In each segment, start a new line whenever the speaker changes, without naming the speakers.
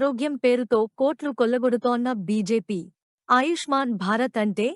ఆరోగ్యం పేరుతో కోట్లు కొల్లగొడుతోన్న బీజేపీ. ఆయుష్మాన్ భారత్ అంటే?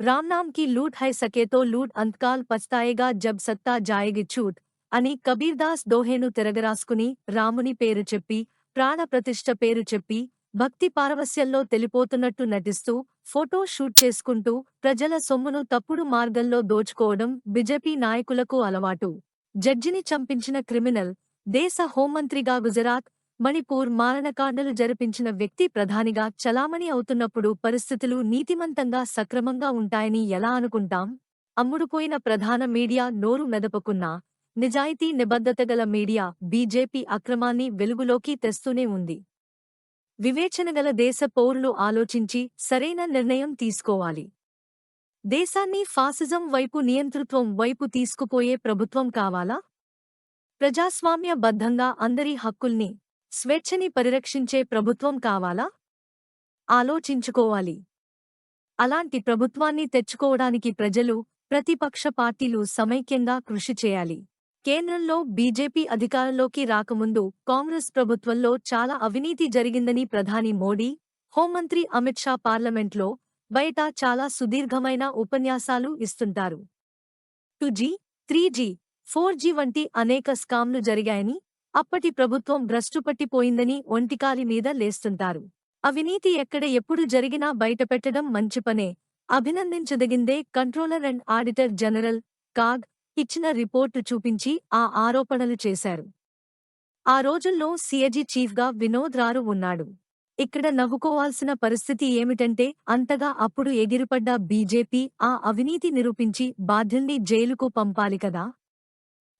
రామ్నామ్కి లూట్ హై సకేతో లూట్ అంత్కాల్ పస్తాయేగా జబ్ సత్తా జాయేగి చూట్ అని కబీర్దాస్ దోహేను తిరగరాసుకుని రాముని పేరు చెప్పి ప్రాణప్రతిష్ఠ పేరు చెప్పి భక్తి పారవస్యంలో తెలిపోతున్నట్టు నటిస్తూ ఫోటో షూట్ చేసుకుంటూ ప్రజల సొమ్మును తప్పుడు మార్గంలో దోచుకోవడం బీజేపీ నాయకులకు అలవాటు. జడ్జిని చంపించిన క్రిమినల్ దేశ హోంమంత్రిగా గుజరాత్ మణిపూర్ మారణకాండలు జరిపించిన వ్యక్తి ప్రధానిగా చలామణి అవుతున్నప్పుడు పరిస్థితులు నీతిమంతంగా సక్రమంగా ఉంటాయని ఎలా అనుకుంటాం? అమ్ముడుపోయిన ప్రధాన మీడియా నోరు మెదపకున్నా నిజాయితీ నిబద్ధతగల మీడియా బీజేపీ అక్రమాన్ని వెలుగులోకి తెస్తూనే ఉంది. వివేచనగల దేశ పౌరులు ఆలోచించి సరైన నిర్ణయం తీసుకోవాలి. దేశాన్ని ఫాసిజం వైపు నియంతృత్వం వైపు తీసుకుపోయే ప్రభుత్వం కావాలా? ప్రజాస్వామ్య బద్ధంగా అందరి హక్కుల్ని స్వేచ్ఛని పరిరక్షించే ప్రభుత్వం కావాలా? ఆలోచించుకోవాలి. అలాంటి ప్రభుత్వాన్ని తెచ్చుకోవడానికి ప్రజలు ప్రతిపక్ష పార్టీలు సమైక్యంగా కృషి చేయాలి. కేంద్రంలో బీజేపీ అధికారంలోకి రాకముందు కాంగ్రెస్ ప్రభుత్వంలో చాలా అవినీతి జరిగిందని ప్రధాని మోడీ హోంమంత్రి అమిత్ షా పార్లమెంట్లో బయట చాలా సుదీర్ఘమైన ఉపన్యాసాలు ఇస్తుంటారు. Two G three G four G వంటి అనేక స్కామ్లు జరిగాయని అప్పటి ప్రభుత్వం భ్రష్టుపట్టిపోయిందని ఒంటికాలి మీద లేస్తుంటారు. అవినీతి ఎక్కడ ఎప్పుడు జరిగినా బయటపెట్టడం మంచి పనే. అభినందించదగిందే controller and auditor general CAG ఇచ్చిన రిపోర్టు చూపించి ఆ ఆరోపణలు చేశారు. ఆ రోజుల్లో సిఎజీ చీఫ్గా వినోద్ రారు ఉన్నాడు. ఇక్కడ నవ్వుకోవాల్సిన పరిస్థితి ఏమిటంటే అంతగా అప్పుడు ఎగిరిపడ్డ బీజేపీ ఆ అవినీతి నిరూపించి బాధ్యుల్ని జైలుకు పంపాలి కదా?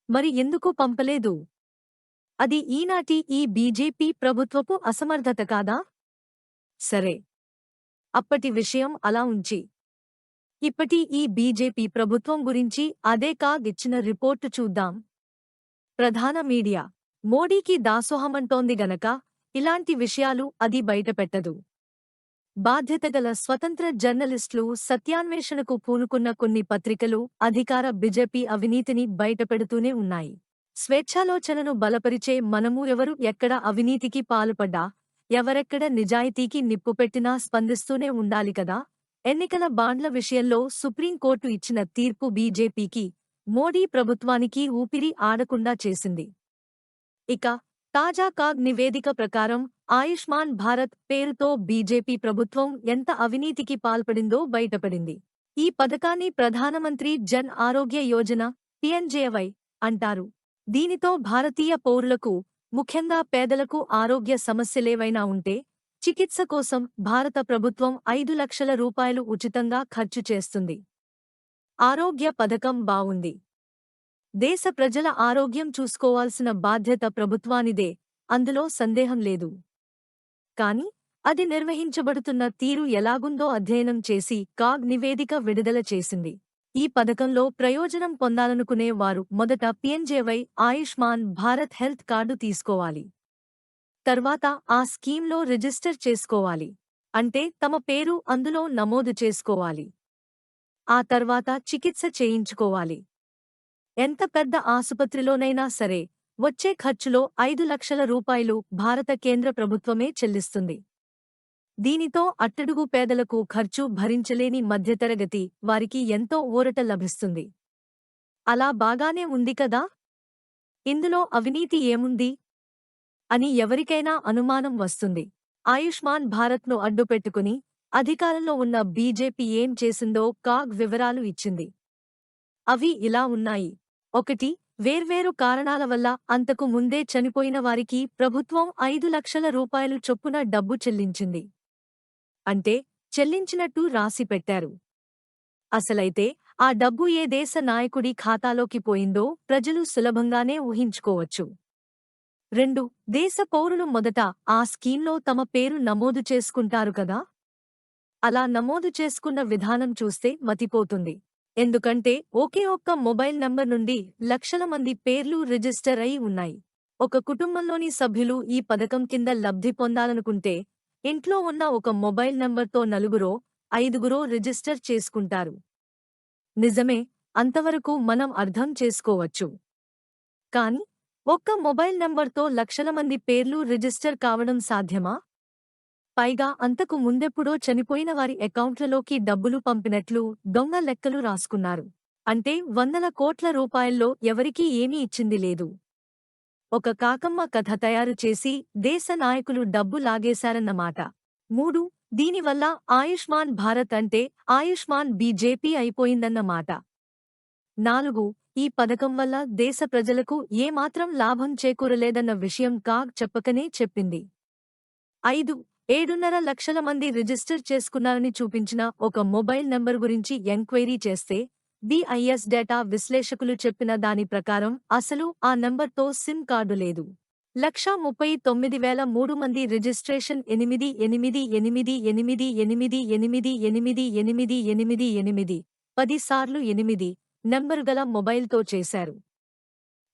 మరి ఎందుకు పంపలేదు? అది ఈనాటి ఈ బీజేపీ ప్రభుత్వపు అసమర్థత కాదా? సరే. అప్పటి విషయం అలా ఉంచి. ఇప్పటి ఈ బీజేపీ ప్రభుత్వం గురించి అదే కాగిచ్చిన రిపోర్టు చూద్దాం. ప్రధాన మీడియా. మోడీకి దాసోహమంటోంది గనక ఇలాంటి విషయాలు అది బయటపెట్టదు. బాధ్యతగల స్వతంత్ర జర్నలిస్టులు సత్యాన్వేషణకు పూనుకున్న కొన్ని పత్రికలు అధికార బీజేపీ అవినీతిని బయటపెడుతూనే ఉన్నాయి. స్వేచ్ఛాలోచనను బలపరిచే మనము ఎవరు? ఎక్కడ అవినీతికి పాల్పడ్డా? ఎవరెక్కడ నిజాయితీకి నిప్పుపెట్టినా స్పందిస్తూనే ఉండాలి కదా? ఎన్నికల బాండ్ల విషయంలో సుప్రీంకోర్టు ఇచ్చిన తీర్పు బీజేపీకి మోడీ ప్రభుత్వానికి ఊపిరి ఆడకుండా చేసింది. ఇక తాజా కాగ్ నివేదిక ప్రకారం ఆయుష్మాన్ భారత్ పేరుతో బీజేపీ ప్రభుత్వం ఎంత అవినీతికి పాల్పడిందో బయటపడింది. ఈ పథకాన్ని ప్రధానమంత్రి జన్ ఆరోగ్య యోజన పిఎన్జేవై అంటారు. దీనితో భారతీయ పౌరులకు ముఖ్యంగా పేదలకు ఆరోగ్య సమస్యలేవైనా ఉంటే చికిత్స కోసం భారత ప్రభుత్వం ఐదు లక్షల రూపాయలు ఉచితంగా ఖర్చు చేస్తుంది. ఆరోగ్య పథకం బావుంది. దేశ ప్రజల ఆరోగ్యం చూసుకోవాల్సిన బాధ్యత ప్రభుత్వానిదే అందులో సందేహం లేదు. కాని అది నిర్వహించబడుతున్న తీరు ఎలాగుందో అధ్యయనం చేసి కాగ్ నివేదిక విడుదల చేసింది. ఈ పథకంలో ప్రయోజనం పొందాలనుకునే వారు మొదట PMJAY Ayushman Bharat health card తీసుకోవాలి. తర్వాత ఆ స్కీమ్లో రిజిస్టర్ చేసుకోవాలి. అంటే తమ పేరు అందులో నమోదు చేసుకోవాలి. ఆ తర్వాత చికిత్స చేయించుకోవాలి. ఎంత పెద్ద ఆసుపత్రిలోనైనా సరే వచ్చే ఖర్చులో ఐదు లక్షల రూపాయలు భారత కేంద్ర ప్రభుత్వమే చెల్లిస్తుంది. దీనితో అట్టడుగు పేదలకు ఖర్చు భరించలేని మధ్యతరగతి వారికి ఎంతో ఊరట లభిస్తుంది. అలా బాగానే ఉంది కదా? ఇందులో అవినీతి ఏముంది? అని ఎవరికైనా అనుమానం వస్తుంది. ఆయుష్మాన్ భారత్ను అడ్డుపెట్టుకుని అధికారంలో ఉన్న బీజేపీ ఏం చేసిందో కాగ్ వివరాలు ఇచ్చింది. అవి ఇలా ఉన్నాయి. ఒకటి వేర్వేరు కారణాల వల్ల అంతకు ముందే చనిపోయిన వారికి ప్రభుత్వం ఐదు లక్షల రూపాయలు చొప్పున డబ్బు చెల్లించింది. అంటే చెల్లించినట్టు రాసి పెట్టారు. అసలైతే ఆ డబ్బు ఏ దేశ నాయకుడి ఖాతాలోకి పోయిందో ప్రజలు సులభంగానే ఊహించుకోవచ్చు. రెండు దేశ పౌరులు మొదట ఆ స్కీంలో తమ పేరు నమోదు చేసుకుంటారు కదా? అలా నమోదు చేసుకున్న విధానం చూస్తే మతిపోతుంది. ఎందుకంటే ఒకే ఒక్క మొబైల్ నంబర్ నుండి లక్షల మంది పేర్లు రిజిస్టర్ అయి ఉన్నాయి. ఒక కుటుంబంలోని సభ్యులు ఈ పథకం కింద లబ్ధి పొందాలనుకుంటే ఇంట్లో ఉన్న ఒక మొబైల్ నంబర్తో నలుగురో ఐదుగురో రిజిస్టర్ చేసుకుంటారు. నిజమే అంతవరకు మనం అర్థం చేసుకోవచ్చు. కాని ఒక్క మొబైల్ నంబర్తో లక్షల మంది పేర్లు రిజిస్టర్ కావడం సాధ్యమా? పైగా అంతకు ముందెప్పుడో చనిపోయిన వారి అకౌంట్లలోకి డబ్బులు పంపినట్లు దొంగ లెక్కలు రాసుకున్నారు. అంటే వందల కోట్ల రూపాయల్లో ఎవరికీ ఏమీ ఇచ్చింది లేదు. ఒక కాకమ్మ కథ తయారు చేసి దేశ నాయకులు డబ్బు లాగేశారన్నమాట. మూడు దీనివల్ల ఆయుష్మాన్ భారత్ అంటే ఆయుష్మాన్ బీజేపీ అయిపోయిందన్నమాట. నాలుగు ఈ పథకం వల్ల దేశ ప్రజలకు ఏమాత్రం లాభం చేకూరలేదన్న విషయం కాగ్ చెప్పకనే చెప్పింది. ఐదు ఏడున్నర లక్షల మంది రిజిస్టర్ చేసుకున్నారని చూపించిన ఒక మొబైల్ నంబర్ గురించి ఎంక్వైరీ చేస్తే బిఐఎస్ డేటా విశ్లేషకులు చెప్పిన దాని ప్రకారం అసలు ఆ నంబర్తో సిమ్ కార్డు లేదు లక్షా ముప్పై తొమ్మిది వేల మూడు మంది రిజిస్ట్రేషన్ ఎనిమిది ఎనిమిది ఎనిమిది ఎనిమిది ఎనిమిది ఎనిమిది ఎనిమిది ఎనిమిది ఎనిమిది ఎనిమిది పది సార్లు ఎనిమిది నంబరు గల మొబైల్తో చేశారు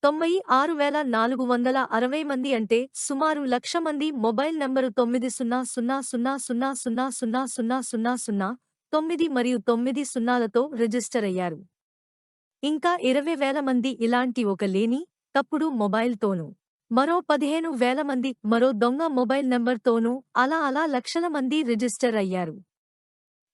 తొంభై ఆరు వేల నాలుగు వందల అరవై మంది అంటే సుమారు లక్ష మంది మొబైల్ నంబరు తొమ్మిది సున్నా సున్నా సున్నా సున్నా సున్నా సున్నా సున్నా సున్నా సున్నా తొమ్మిది మరియు తొమ్మిది సున్నాలతో రిజిస్టర్ అయ్యారు. ఇంకా ఇరవై వేల మంది ఇలాంటి ఒక లేని తప్పుడు మొబైల్తోనూ మరో పదిహేను వేల మంది మరో దొంగ మొబైల్ నెంబర్తోనూ అలా అలా లక్షల మంది రిజిస్టర్ అయ్యారు.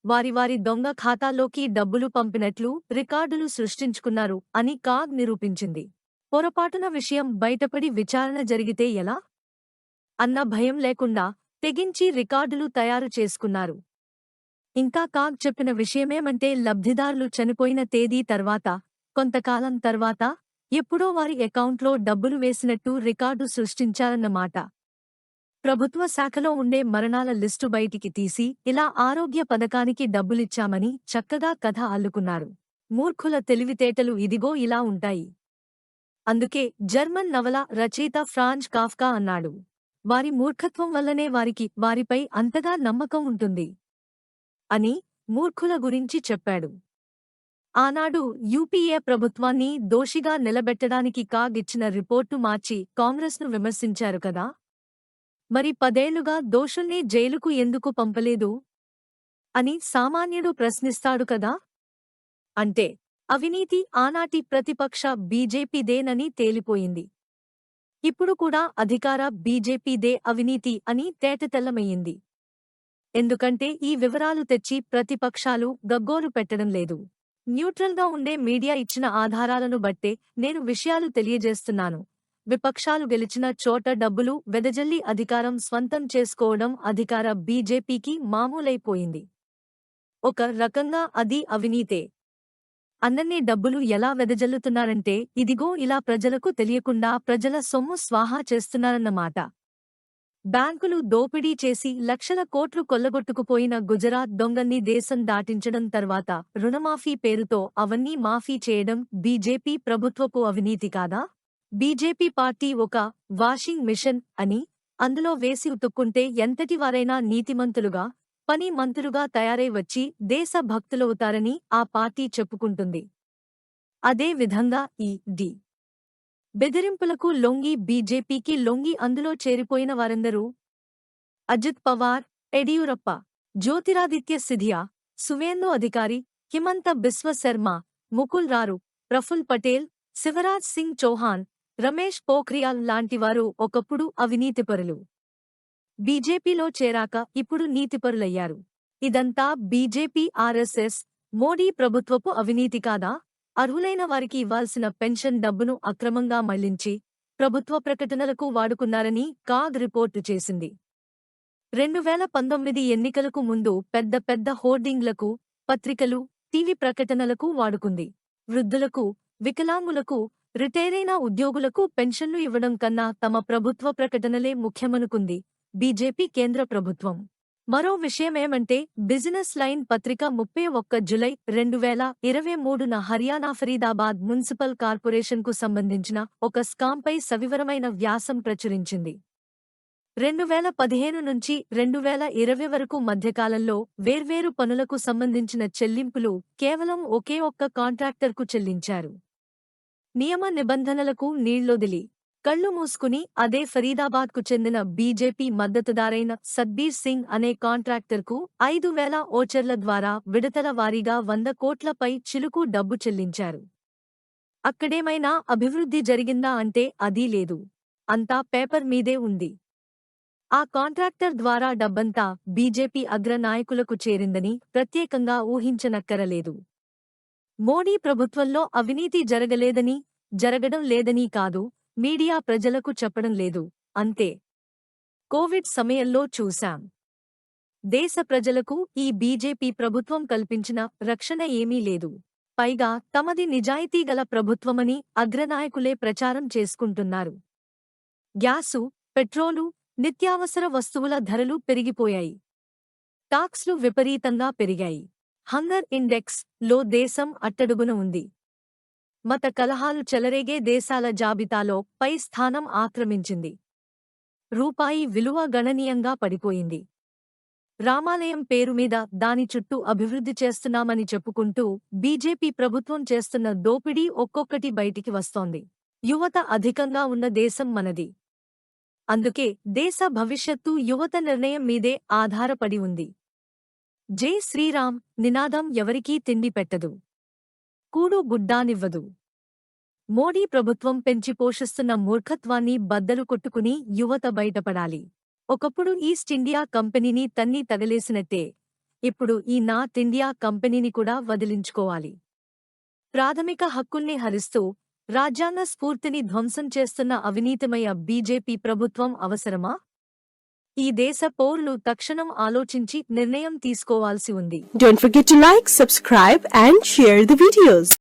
వారి వారి దొంగ ఖాతాలోకి డబ్బులు పంపినట్లు రికార్డులు సృష్టించుకున్నారు అని కాగ్ నిరూపించింది. పొరపాటున విషయం బయటపడి విచారణ జరిగితే ఎలా? అన్న భయం లేకుండా తెగించి రికార్డులు తయారు చేసుకున్నారు. ఇంకా కాగ్ చెప్పిన విషయమేమంటే లబ్ధిదారులు చనిపోయిన తేదీ తర్వాత కొంతకాలం తర్వాత ఎప్పుడో వారి అకౌంట్లో డబ్బులు వేసినట్టు రికార్డు సృష్టించారన్నమాట. ప్రభుత్వ శాఖలో ఉండే మరణాల లిస్టు బయటికి తీసి ఇలా ఆరోగ్య పథకానికి డబ్బులిచ్చామని చక్కగా కథ అల్లుకున్నారు. మూర్ఖుల తెలివితేటలు ఇదిగో ఇలా ఉంటాయి. అందుకే జర్మన్ నవల రచయిత ఫ్రాంజ్ కాఫ్కా అన్నాడు. వారి మూర్ఖత్వం వల్లనే వారికి వారిపై అంతగా నమ్మకం ఉంటుంది. అని మూర్ఖుల గురించి చెప్పాడు. ఆనాడు యూపీఏ ప్రభుత్వాన్ని దోషిగా నిలబెట్టడానికి కాగ్ ఇచ్చిన రిపోర్టు మార్చి కాంగ్రెస్ను విమర్శించారు కదా? మరి పదేళ్ళుగా దోషుల్ని జైలుకు ఎందుకు పంపలేదు? అని సామాన్యుడు ప్రశ్నిస్తాడు కదా? అంటే అవినీతి ఆనాటి ప్రతిపక్ష బీజేపీదేనని తేలిపోయింది. ఇప్పుడు కూడా అధికార బీజేపీదే అవినీతి అని తేటతెల్లమయ్యింది. ఎందుకంటే ఈ వివరాలు తెచ్చి ప్రతిపక్షాలు గగ్గోలు పెట్టడం లేదు. న్యూట్రల్గా ఉండే మీడియా ఇచ్చిన ఆధారాలను బట్టే నేను విషయాలు తెలియజేస్తున్నాను. విపక్షాలు గెలిచిన చోట డబ్బులు వెదజల్లి అధికారం స్వంతం చేసుకోవడం అధికార బీజేపీకి మామూలైపోయింది. ఒక రకంగా అది అవినీతే. అన్నన్ని డబ్బులు ఎలా వెదజల్లుతున్నారంటే ఇదిగో ఇలా ప్రజలకు తెలియకుండా ప్రజల సొమ్ము స్వాహా చేస్తున్నారన్నమాట. బ్యాంకులు దోపిడీ చేసి లక్షల కోట్లు కొల్లగొట్టుకుపోయిన గుజరాత్ దొంగల్ని దేశం దాటించడం తర్వాత రుణమాఫీ పేరుతో అవన్నీ మాఫీ చేయడం బీజేపీ ప్రభుత్వపు అవినీతి కాదా? బీజేపీ పార్టీ ఒక వాషింగ్ మిషన్ అని అందులో వేసి ఉతుక్కుంటే ఎంతటివారైనా నీతిమంతులుగా పని మంతులుగా తయారై వచ్చి దేశ భక్తులవుతారని ఆ పార్టీ చెప్పుకుంటుంది. అదే విధంగా ఈ డి. బెదిరింపులకు లొంగి బీజేపీకి లొంగి అందులో చేరిపోయిన వారందరూ? అజిత్ పవార్ యడియూరప్ప జ్యోతిరాదిత్య సిధియా సువేందు అధికారి హిమంత బిశ్వ శర్మ ముకుల్ రారు ప్రఫుల్ పటేల్ శివరాజ్ సింగ్ చౌహాన్ రమేష్ పోఖ్రియాల్ లాంటివారు ఒకప్పుడు అవినీతిపరులు బీజేపీలో చేరాక ఇప్పుడు నీతిపరులయ్యారు ఇదంతా బీజేపీ ఆర్ఎస్ఎస్ మోడీ ప్రభుత్వపు అవినీతి కాదా? అర్హులైన వారికి ఇవ్వాల్సిన పెన్షన్ డబ్బును అక్రమంగా మళ్ళించి ప్రభుత్వ ప్రకటనలకు వాడుకున్నారని కాగ్ రిపోర్టు చేసింది. రెండు వేల పంతొమ్మిది ఎన్నికలకు ముందు పెద్ద పెద్ద హోర్డింగ్లకు పత్రికలు టీవీ ప్రకటనలకు వాడుకుంది. వృద్ధులకు వికలాంగులకు రిటైరైన ఉద్యోగులకు పెన్షన్లు ఇవ్వడం కన్నా తమ ప్రభుత్వ ప్రకటనలే ముఖ్యమనుకుంది బీజేపీ కేంద్ర ప్రభుత్వం. మరో విషయమేమంటే బిజినెస్ లైన్ పత్రిక ముప్పై ఒక్క జులై రెండు వేల ఇరవై మూడున హర్యానా ఫరీదాబాద్ మున్సిపల్ కార్పొరేషన్కు సంబంధించిన ఒక స్కాంపై సవివరమైన వ్యాసం ప్రచురించింది. రెండు వేల పదిహేను నుంచి రెండు వేల ఇరవై వరకు మధ్యకాలంలో వేర్వేరు పనులకు సంబంధించిన చెల్లింపులు కేవలం ఒకే ఒక్క కాంట్రాక్టర్కు చెల్లించారు. నియమ నిబంధనలకు నీళ్ళొదిలి కళ్ళు మూసుకుని అదే ఫరీదాబాద్కు చెందిన బీజేపీ మద్దతుదారైన సద్బీర్ సింగ్ అనే కాంట్రాక్టర్కు ఐదు వేల ఓచర్ల ద్వారా విడతల వారీగా వంద కోట్లపై చిలుకు డబ్బు చెల్లించారు. అక్కడేమైనా అభివృద్ధి జరిగిందా అంటే అదీ లేదు. అంతా పేపర్ మీదే ఉంది. ఆ కాంట్రాక్టర్ ద్వారా డబ్బంతా బీజేపీ అగ్రనాయకులకు చేరిందని ప్రత్యేకంగా ఊహించనక్కరలేదు. మోడీ ప్రభుత్వంలో అవినీతి జరగలేదని జరగడం లేదని కాదు మీడియా ప్రజలకు చెప్పడం లేదు అంతే. కోవిడ్ సమయంలో చూశాం. దేశ ప్రజలకు ఈ బీజేపీ ప్రభుత్వం కల్పించిన రక్షణ ఏమీ లేదు. పైగా తమది నిజాయితీగల ప్రభుత్వమని అగ్రనాయకులే ప్రచారం చేసుకుంటున్నారు. గ్యాసు పెట్రోలు నిత్యావసర వస్తువుల ధరలు పెరిగిపోయాయి. టాక్స్లు విపరీతంగా పెరిగాయి. హంగర్ ఇండెక్స్లో దేశం అట్టడుగున ఉంది. మత కలహాలు చెలరేగే దేశాల జాబితాలో పై స్థానం ఆక్రమించింది. రూపాయి విలువ గణనీయంగా పడిపోయింది. రామాలయం పేరు మీద దాని చుట్టూ అభివృద్ధి చేస్తున్నామని చెప్పుకుంటూ బీజేపీ ప్రభుత్వం చేస్తున్న దోపిడీ ఒక్కొక్కటి బయటికి వస్తోంది. యువత అధికంగా ఉన్న దేశం మనది. అందుకే దేశ భవిష్యత్తు యువత నిర్ణయం మీదే ఆధారపడి ఉంది. జై శ్రీరామ్ నినాదం ఎవరికీ తిండి పెట్టదు. కూడు గుడ్డానివ్వదు. మోడీ ప్రభుత్వం పెంచి పోషిస్తున్న మూర్ఖత్వాన్ని బద్దలు కొట్టుకుని యువత బయటపడాలి. ఒకప్పుడు ఈస్ట్ ఇండియా కంపెనీని తన్ని తగలేసినట్టే. ఇప్పుడు ఈ నార్త్ ఇండియా కంపెనీని కూడా వదిలించుకోవాలి. ప్రాథమిక హక్కుల్ని హరిస్తూ రాజ్యాంగ స్ఫూర్తిని ధ్వంసం చేస్తున్న అవినీతిమయ బీజేపీ ప్రభుత్వం అవసరమా? ఈ దేశ పౌరులు తక్షణం ఆలోచించి నిర్ణయం తీసుకోవాల్సి ఉంది.
Don't forget to like subscribe and share the videos